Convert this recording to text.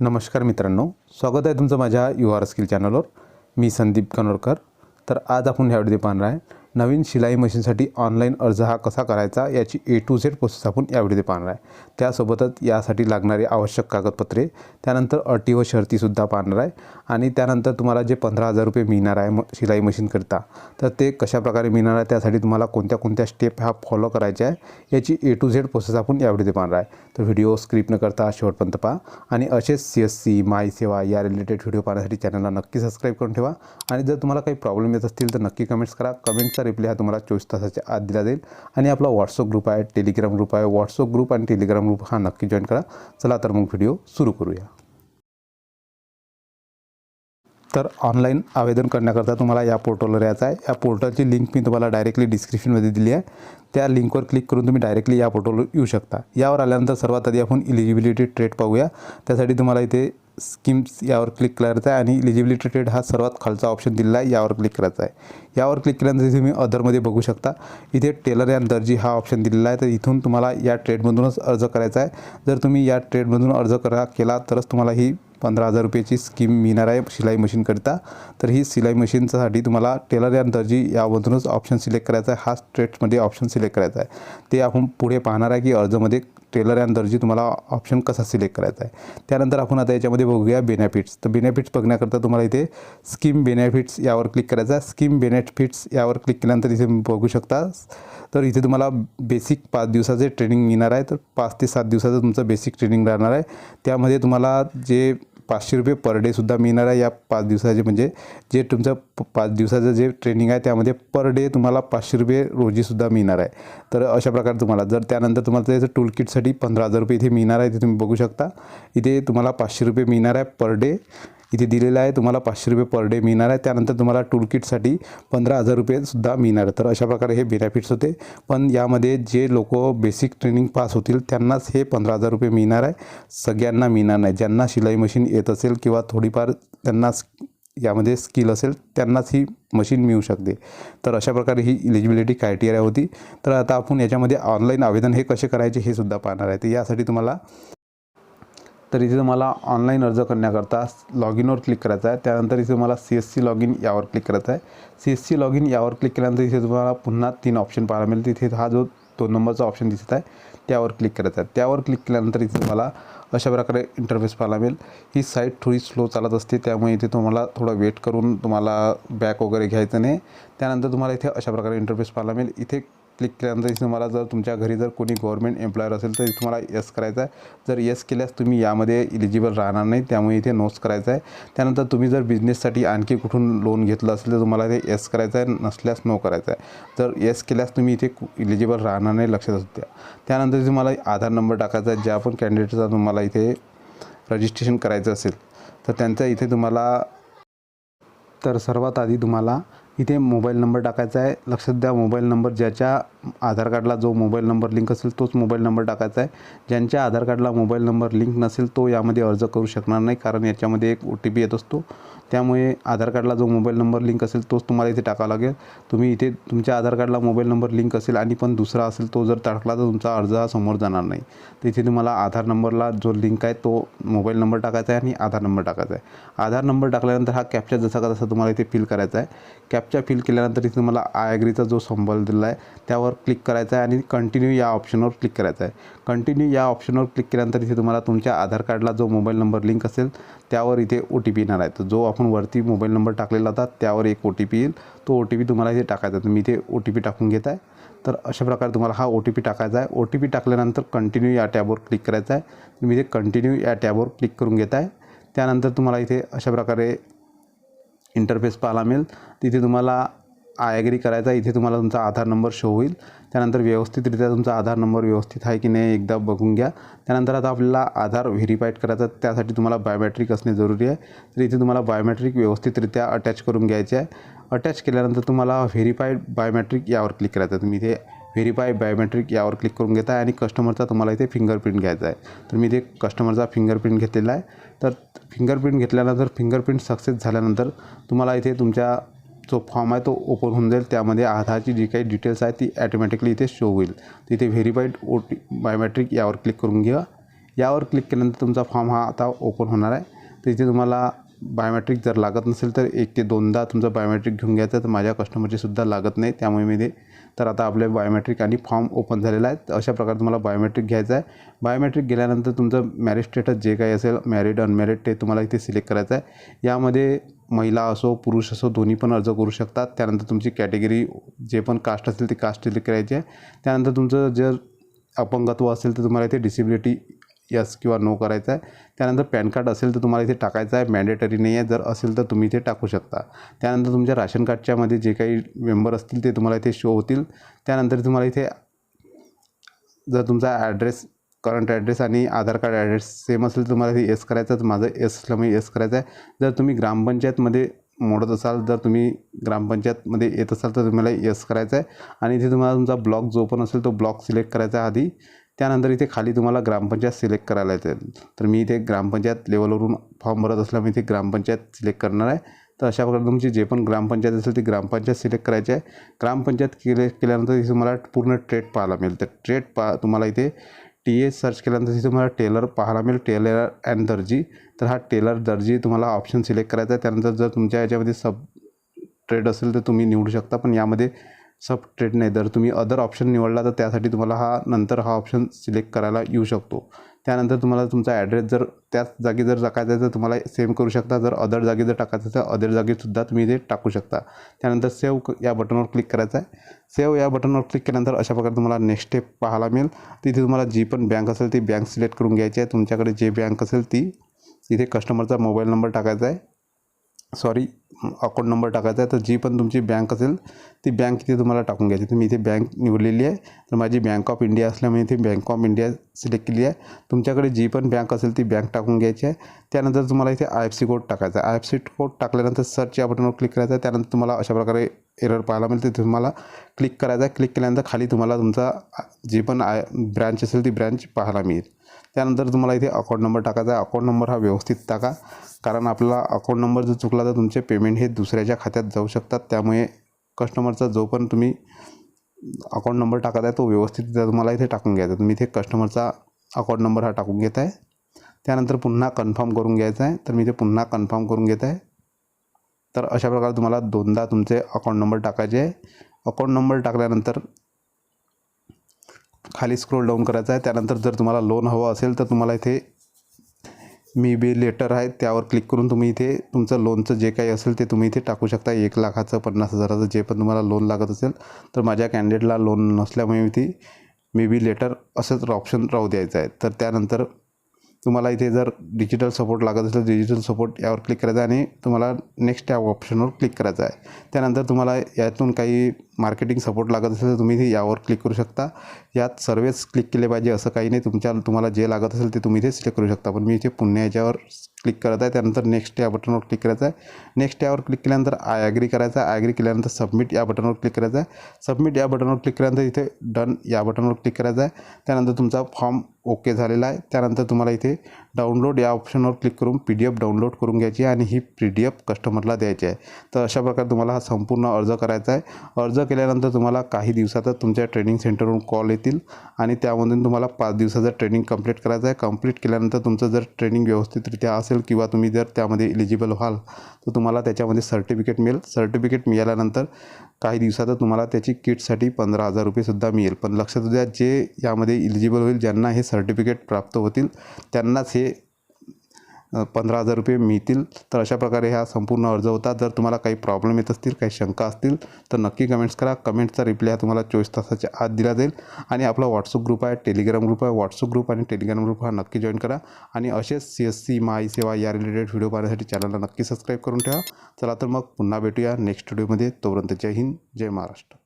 नमस्कार मित्रांनो स्वागत आहे तुमचं माझ्या यू आर स्किल चॅनलवर. मी संदीप कनोरकर. तर आज आपण ह्या व्हिडिओ पाहणार आहे. नवीन शिलाई मशीनसाठी ऑनलाईन अर्ज हा कसा करायचा याची ए टू झेड प्रोसेस आपण या व्हिडिओ पाहणार आहे. त्यासोबतच यासाठी लागणारी आवश्यक कागदपत्रे त्यानंतर अटी व शर्तीसुद्धा पाहणार आहे. आणि त्यानंतर तुम्हाला जे पंधरा हजार रुपये मिळणार आहे म शिलाई मशीनकरिता तर ते कशाप्रकारे मिळणार आहे त्यासाठी तुम्हाला कोणत्या कोणत्या स्टेप हा फॉलो करायचे आहे याची ए टू झेड प्रोसेस आपण या व्हिडिओ पाहणार आहे. तर व्हिडिओ स्क्रिप्ट न करता शेवटपर्यंत पहा. आणि असेच सी एस सी माय सेवा या रिलेटेड व्हिडिओ पाहण्यासाठी चॅनलला नक्की सबस्क्राईब करून ठेवा. आणि जर तुम्हाला काही प्रॉब्लेम येत असतील तर नक्की कमेंट्स करा. कमेंट्स रिप्लाय हा तुम्हाला चोवीस तासाच्या आत दिला जाईल. आणि आपला व्हॉट्सअप ग्रुप आहे टेलिग्राम ग्रुप आहे. व्हॉट्सअप ग्रुप आणि टेलिग्राम ग्रुप हा नक्की जॉईन करा. चला तर मग व्हिडिओ सुरू करूया. तर ऑनलाईन आवेदन करण्याकरता तुम्हाला या पोर्टलवर यायचं आहे. या पोर्टलची लिंक मी तुम्हाला डायरेक्टली डिस्क्रिप्शनमध्ये दिली आहे. त्या लिंकवर क्लिक करून तुम्ही डायरेक्टली या पोर्टलवर येऊ शकता. यावर आल्यानंतर सर्वात आधी आपण इलिजिबिलिटी ट्रेड पाहूया. त्यासाठी तुम्हाला इथे स्कीम्स यावर क्लिक करायचं आहे आणि इलिजिबिलिटी ट्रेड हा सर्वात खालचा ऑप्शन दिलेला आहे यावर क्लिक करायचा आहे. यावर क्लिक केल्यानंतर तुम्ही अदरमध्ये बघू शकता. इथे टेलर अँड दर्जी हा ऑप्शन दिलेला आहे. तर इथून तुम्हाला या ट्रेडमधूनच अर्ज करायचा आहे. जर तुम्ही या ट्रेडमधून अर्ज करा केला तरच तुम्हाला ही पंधरा हजार रुपयाची स्कीम मिळणार आहे शिलाई मशीनकरिता तर ही शिलाई मशीनसाठी तुम्हाला टेलर अँड दर्जी यामधूनच ऑप्शन सिलेक्ट करायचा आहे. हाच ट्रेडमध्ये ऑप्शन सिलेक्ट करायचा आहे. ते आपण पुढे पाहणार आहे की अर्जमध्ये टेलर अँड दर्जी तुम्हाला ऑप्शन कसा सिलेक्ट करायचा आहे? त्यानंतर आपण आता याच्यामध्ये बघूया बेनिफिट्स तर बेनिफिट्स बघण्याकरता तुम्हाला इथे स्कीम बेनिफिट्स यावर क्लिक करायचं आहे. स्कीम बेनिफिट्स यावर क्लिक केल्यानंतर इथे तुम्ही बघू शकता. तर इथे तुम्हाला बेसिक पाच दिवसाचे ट्रेनिंग मिळणार आहे. तर पाच ते सात दिवसाचं तुमचं बेसिक ट्रेनिंग राहणार आहे. त्यामध्ये तुम्हाला जे पाचशे रुपये पर डेसुद्धा मिळणार आहे या पाच दिवसाचे. म्हणजे जे तुमचं प पाच दिवसाचं जे ट्रेनिंग आहे त्यामध्ये पर डे तुम्हाला पाचशे रुपये रोजीसुद्धा मिळणार आहे. तर अशा प्रकारे तुम्हाला जर त्यानंतर तुम्हाला त्याचं टूल किटसाठी पंधरा हजार रुपये इथे मिळणार आहे ते तुम्ही बघू शकता. इथे तुम्हाला पाचशे रुपये मिळणार आहे पर डे इथे दिलेलं आहे. तुम्हाला पाचशे रुपये पर डे मिळणार आहे. त्यानंतर तुम्हाला टूल किटसाठी पंधरा हजार रुपयेसुद्धा मिळणार आहे. तर अशा प्रकारे हे बेनिफिट्स होते. पण यामध्ये जे लोक बेसिक ट्रेनिंग पास होतील त्यांनाच हे पंधरा हजार रुपये मिळणार आहे. सगळ्यांना मिळणार नाही. ज्यांना शिलाई मशीन येत असेल किंवा थोडीफार त्यांना यामध्ये स्किल असेल त्यांनाच ही मशीन मिळू शकते. तर अशा प्रकारे ही इलिजिबिलिटी क्रायटेरिया होती. तर आता आपण याच्यामध्ये ऑनलाईन आवेदन हे कसे करायचे हे सुद्धा पाहणार आहे. तर यासाठी तुम्हाला तर इथे तुम्हाला ऑनलाईन अर्ज करण्याकरता लॉग इनवर क्लिक करायचं आहे. त्यानंतर इथे तुम्हाला C S C log in यावर क्लिक करायचं आहे. C S C log in यावर क्लिक केल्यानंतर इथे तुम्हाला पुन्हा तीन ऑप्शन पाहायला मिळेल तिथे हा जो दोन नंबरचा ऑप्शन दिसत आहे त्यावर क्लिक करायचं आहे. त्यावर क्लिक केल्यानंतर इथे तुम्हाला अशा प्रकारे इंटरफेस पाहायला मिळेल. ही साईट थोडी स्लो चालत असते त्यामुळे इथे तुम्हाला थोडं वेट करून तुम्हाला बॅक वगैरे घ्यायचं नाही. त्यानंतर तुम्हाला इथे अशा प्रकारे इंटरफेस पाहायला मिळेल. इथे क्लिक केल्यानंतर इथे तुम्हाला जर तुमच्या घरी जर कोणी गव्हर्मेंट एम्प्लॉयर असेल तर तुम्हाला यस करायचं आहे. जर यस केल्यास तुम्ही यामध्ये इलिजिबल राहणार नाही त्यामुळे इथे नोस करायचं आहे. त्यानंतर तुम्ही जर बिझनेससाठी आणखी कुठून लोन घेतलं असेल तर तुम्हाला इथे येस करायचं आहे नसल्यास नो करायचं आहे. जर येस केल्यास तुम्ही इथे इलिजिबल राहणार नाही लक्षात असू द्या. त्यानंतर तुम्हाला आधार नंबर टाकायचा आहे. ज्या पण कॅन्डिडेटचा तुम्हाला इथे रजिस्ट्रेशन करायचं असेल तर त्यांचा इथे तुम्हाला तर सर्वात आधी तुम्हाला इथे मोबाईल नंबर टाकायचा आहे. लक्षात द्या मोबाईल नंबर ज्याच्या आधार कार्डला जो मोबाईल नंबर लिंक असेल तोच मोबाईल नंबर टाकायचा आहे. ज्यांच्या आधार कार्डला मोबाईल नंबर लिंक नसेल तो यामध्ये अर्ज करू शकणार नाही कारण याच्यामध्ये एक ओ टी पी येत असतो. त्यामुळे आधार कार्डला जो मोबाईल नंबर लिंक असेल तोच तुम्हाला इथे टाकावा लागेल. तुम्ही इथे तुमच्या आधार कार्डला मोबाईल नंबर लिंक असेल आणि पण दुसरा असेल तो जर टाकला तर तुमचा अर्ज हा समोर जाणार नाही. तर इथे तुम्हाला आधार नंबरला जो लिंक आहे तो मोबाईल नंबर टाकायचा आहे आणि आधार नंबर टाकायचा आहे. आधार नंबर टाकल्यानंतर हा कॅप्चा जसा का तसा तुम्हाला इथे फिल करायचा आहे. कॅप कॅप्चा फिल केल्यानंतर इथे तुम्हाला आय ॲग्रीचा जो संबल दिला आहे त्यावर क्लिक करायचा आहे आणि कंटिन्यू या ऑप्शनवर क्लिक करायचं आहे. कंटिन्यू या ऑप्शनवर क्लिक केल्यानंतर इथे तुम्हाला तुमच्या आधार कार्डला जो मोबाईल नंबर लिंक असेल त्यावर इथे ओ टी पी येणार आहे. तर जो आपण वरती मोबाईल नंबर टाकलेला होता त्यावर एक ओ टी पी येईल. तो ओ टी पी तुम्हाला इथे टाकायचा तुम्ही इथे ओ टी पी टाकून घेत आहे. तर अशा प्रकारे तुम्हाला हा ओ टी पी टाकायचा आहे. ओ टी पी टाकल्यानंतर कंटिन्यू या टॅबवर क्लिक करायचा आहे. तुम्ही इथे कंटिन्यू या टॅबवर क्लिक करून घेत आहे. त्यानंतर तुम्हाला इथे अशा प्रकारे इंटरफेस पाहायला मिळेल. तिथे तुम्हाला आय ॲग्री करायचा इथे तुम्हाला तुमचा आधार नंबर शो होईल. त्यानंतर व्यवस्थितरित्या तुमचा आधार नंबर व्यवस्थित आहे की नाही एकदा बघून घ्या. त्यानंतर आता आपल्याला आधार व्हेरीफाईड करायचा त्यासाठी तुम्हाला बायोमॅट्रिक असणे जरुरी आहे. तर इथे तुम्हाला बायोमॅट्रिक व्यवस्थितरित्या अटॅच करून घ्यायचे आहे. अटॅच केल्यानंतर तुम्हाला व्हेरीफाईड बायोमॅट्रिक यावर क्लिक करायचं तुम्ही इथे व्हेरीफाय बायोमेट्रिक यावर क्लिक करून घेता आहे आणि कस्टमरचा तुम्हाला इथे फिंगरप्रिंट घ्यायचा आहे. तर मी इथे कस्टमरचा फिंगरप्रिंट घेतलेला आहे. तर फिंगरप्रिंट घेतल्यानंतर फिंगरप्रिंट सक्सेस झाल्यानंतर तुम्हाला इथे तुमच्या जो फॉर्म आहे तो ओपन होऊन जाईल. त्यामध्ये आधारची जी काही डिटेल्स आहे ती ॲटोमॅटिकली इथे शो होईल. तिथे व्हेरीफाईड ओ टी बायोमॅट्रिक यावर क्लिक करून घ्या. यावर क्लिक केल्यानंतर तुमचा फॉर्म हा आता ओपन होणार आहे. तर इथे तुम्हाला बायोमेट्रिक जर लागत नसेल तर एक ते दोनदा तुमचं बायोमेट्रिक घेऊन घ्यायचं तर माझ्या कस्टमरची सुद्धा लागत नाही. त्यामुळे मी ते तर आता आपले बायोमेट्रिक आणि फॉर्म ओपन झालेला आहे अशा प्रकारे तुम्हाला बायोमेट्रिक घ्यायचं आहे. बायोमेट्रिक गेल्यानंतर तुमचं मॅरिज स्टेटस जे काही असेल मॅरिड अनमॅरिड ते तुम्हाला इथे सिलेक्ट करायचं आहे. यामध्ये महिला असो पुरुष असो दोन्ही पण अर्ज करू शकतात. त्यानंतर तुमची कॅटेगरी जे पण कास्ट असेल ते कास्ट सिलेक्ट करायची. आहे त्यानंतर तुमचं जर अपंगत्व असेल तर तुम्हाला इथे डिसेबिलिटी यस किंवा नो करायचं आहे. त्यानंतर पॅन कार्ड असेल तर तुम्हाला इथे टाकायचं आहे. मॅन्डेटरी नाही आहे. जर असेल तर तुम्ही इथे टाकू शकता. त्यानंतर तुमच्या राशन कार्डच्यामध्ये जे काही मेंबर असतील ते तुम्हाला इथे शो होतील. त्यानंतर तुम्हाला इथे जर तुमचा ॲड्रेस करंट ॲड्रेस आणि आधार कार्ड ॲड्रेस सेम असेल तर तुम्हाला इथे एस करायचं तर माझं एस मी एस करायचं आहे. जर तुम्ही ग्रामपंचायतमध्ये मोडत असाल जर तुम्ही ग्रामपंचायतमध्ये येत असाल तर तुम्हाला यस करायचं आहे. आणि इथे तुम्हाला तुमचा ब्लॉक जो पण असेल तो ब्लॉक सिलेक्ट करायचा आहे आधी. त्यानंतर इथे खाली तुम्हाला ग्रामपंचायत सिलेक्ट करायला येते. तर मी इथे ग्रामपंचायत लेवलवरून फॉर्म भरत असल्यामुळे इथे ग्रामपंचायत सिलेक्ट करणार आहे. तर अशा प्रकारे तुमची जे पण ग्रामपंचायत असेल ती ग्रामपंचायत सिलेक्ट करायची आहे. ग्रामपंचायत केले केल्यानंतर इथे तुम्हाला पूर्ण ट्रेड पाहायला मिळेल. तर ट्रेड पा तुम्हाला इथे टी ए सर्च केल्यानंतर तिथे तुम्हाला टेलर पाहायला मिळेल. टेलर अँड दर्जी. तर हा टेलर दर्जी तुम्हाला ऑप्शन सिलेक्ट करायचा आहे. त्यानंतर जर तुमच्या याच्यामध्ये सब ट्रेड असेल तर तुम्ही निवडू शकता. पण यामध्ये सब ट्रेड नाही. जर तुम्ही अदर ऑप्शन निवडला तर त्यासाठी तुम्हाला हा नंतर हा ऑप्शन सिलेक्ट करायला येऊ शकतो. त्यानंतर तुम्हाला तुमचा ॲड्रेस जर त्याच जागी जर टाकायचा आहे तर तुम्हाला सेम करू शकता. जर अदर जागी जर टाकायचं तर अदर जागीसुद्धा तुम्ही इथे टाकू शकता. त्यानंतर सेव्ह या बटनवर क्लिक करायचं आहे. सेव्ह या बटनवर क्लिक केल्यानंतर अशा प्रकारे तुम्हाला नेक्स्ट स्टेप पाहायला मिळेल. तिथे तुम्हाला जी पण बँक असेल ती बँक सिलेक्ट करून घ्यायची आहे. तुमच्याकडे जे बँक असेल ती तिथे कस्टमरचा मोबाईल नंबर टाकायचा आहे. सॉरी अकाउंट नंबर टाकायचा आहे. तर जी पण तुमची बँक असेल ती बँक इथे तुम्हाला टाकून घ्यायची. तुम्ही इथे बँक निवडलेली आहे. तर माझी बँक ऑफ इंडिया असल्यामुळे इथे बँक ऑफ इंडिया सिलेक्ट केली आहे. तुमच्याकडे जी पण बँक असेल ती बँक टाकून घ्यायची आहे. त्यानंतर तुम्हाला इथे आय एफ सी कोड टाकायचा आहे. आय एफ सी कोड टाकल्यानंतर सर्च या बटनवर क्लिक करायचा आहे. त्यानंतर तुम्हाला अशा प्रकारे एरर पाहायला मिळते. तुम्हाला क्लिक करायचा आहे. क्लिक केल्यानंतर खाली तुम्हाला तुमचा जी पण आय ब्रँच असेल ती ब्रँच पाहायला मिळेल. त्यानंतर तुम्हाला इथे अकाउंट नंबर टाकायचा आहे. अकाउंट नंबर हा व्यवस्थित टाका. कारण आपला अकाउंट नंबर जर चुकला तर तुमचे पेमेंट हे दुसऱ्याच्या खात्यात जाऊ शकतात. त्यामुळे कस्टमरचा जो पण तुम्ही अकाउंट नंबर टाकत आहे तो व्यवस्थित तुम्हाला इथे टाकून घ्यायचा तुम्ही इथे कस्टमरचा अकाउंट नंबर हा टाकून घेत आहे. त्यानंतर पुन्हा कन्फर्म करून घ्यायचा आहे. तर मी इथे पुन्हा कन्फर्म करून घेत आहे. तर अशा प्रकारे तुम्हाला दोनदा तुमचे अकाउंट नंबर टाकायचे आहे. अकाउंट नंबर टाकल्यानंतर खाली स्क्रोल डाऊन करायचा आहे. त्यानंतर जर तुम्हाला लोन हवं असेल तर तुम्हाला इथे मी बी लेटर आहे त्यावर क्लिक करून तुम्ही इथे तुमचं लोनचं जे काही असेल ते तुम्ही इथे टाकू शकता. एक लाखाचं पन्नास हजाराचं जे पण तुम्हाला लोन लागत असेल तर माझ्या कॅन्डिडेटला लोन नसल्यामुळे मी ती मे बी लेटर असंच ऑप्शन राहू द्यायचं आहे. तर त्यानंतर तुम्हाला इथे जर डिजिटल सपोर्ट लागत असेल तर डिजिटल सपोर्ट यावर क्लिक करायचं आहे आणि तुम्हाला नेक्स्ट या ऑप्शनवर क्लिक करायचं आहे. त्यानंतर तुम्हाला यातून काही मार्केटिंग सपोर्ट लागत असेल तर तुम्ही इथे यावर क्लिक करू शकता. यात सर्वेच क्लिक केले पाहिजे असं काही नाही. तुमच्या तुम्हाला जे लागत असेल ते तुम्ही इथे सिलेक्ट करू शकता. पण मी इथे पुन्हा याच्यावर क्लिक करत आहे. त्यानंतर नेक्स्ट या बटनवर क्लिक करायचं आहे. नेक्स्ट यावर क्लिक केल्यानंतर आय ॲग्री करायचा आहे. ॲग्री केल्यानंतर सबमिट या बटनवर क्लिक करायचं आहे. सबमिट या बटनवर क्लिक केल्यानंतर इथे डन या बटनवर क्लिक करायचं आहे. त्यानंतर तुमचा फॉर्म ओके झालेला आहे. त्यानंतर तुम्हाला इथे डाउनलोड या ऑप्शनवर क्लिक करून पी डी एफ डाउनलोड करून घ्यायची आणि ही पी डी एफ कस्टमरला द्यायची आहे. तर अशा प्रकारे तुम्हाला हा संपूर्ण अर्ज करायचा आहे. अर्ज केल्यानंतर तुम्हाला काही दिवसातच तुमच्या ट्रेनिंग सेंटरवरून कॉल येतील आणि त्यामधून तुम्हाला पाच दिवसाचं ट्रेनिंग कंप्लीट करायचं आहे. कंप्लीट केल्यानंतर तुमचं जर ट्रेनिंग व्यवस्थितरित्या असेल किंवा तुम्ही जर त्यामध्ये इलिजिबल व्हाल तर तुम्हाला त्याच्यामध्ये सर्टिफिकेट मिळेल. सर्टिफिकेट मिळाल्यानंतर काही दिवसातच तुम्हाला त्याची किटसाठी पंधरा हजार रुपयेसुद्धा मिळेल. पण लक्षात द्या जे यामध्ये इलिजिबल होईल ज्यांना हे सर्टिफिकेट प्राप्त होतील त्यांनाच हे पंधरा हजार रुपये मिळतील. तर अशा प्रकारे हा संपूर्ण अर्ज होता. जर तुम्हाला काही प्रॉब्लेम येत असतील काही शंका असतील तर नक्की कमेंट्स करा. कमेंटचा रिप्लाय हा तुम्हाला चोवीस तासाच्या आत दिला जाईल. आणि आपला व्हॉट्सअप ग्रुप आहे टेलिग्राम ग्रुप आहे. व्हॉट्सअप ग्रुप आणि टेलिग्राम ग्रुप हा नक्की जॉईन करा. आणि असेच सी एस सी माई सेवा या रिलेटेड व्हिडिओ पाहण्यासाठी चॅनलला नक्की सबस्क्राईब करून ठेवा. चला तर मग पुन्हा भेटूया नेक्स्ट व्हिडिओमध्ये तोपर्यंत जय हिंद जय महाराष्ट्र.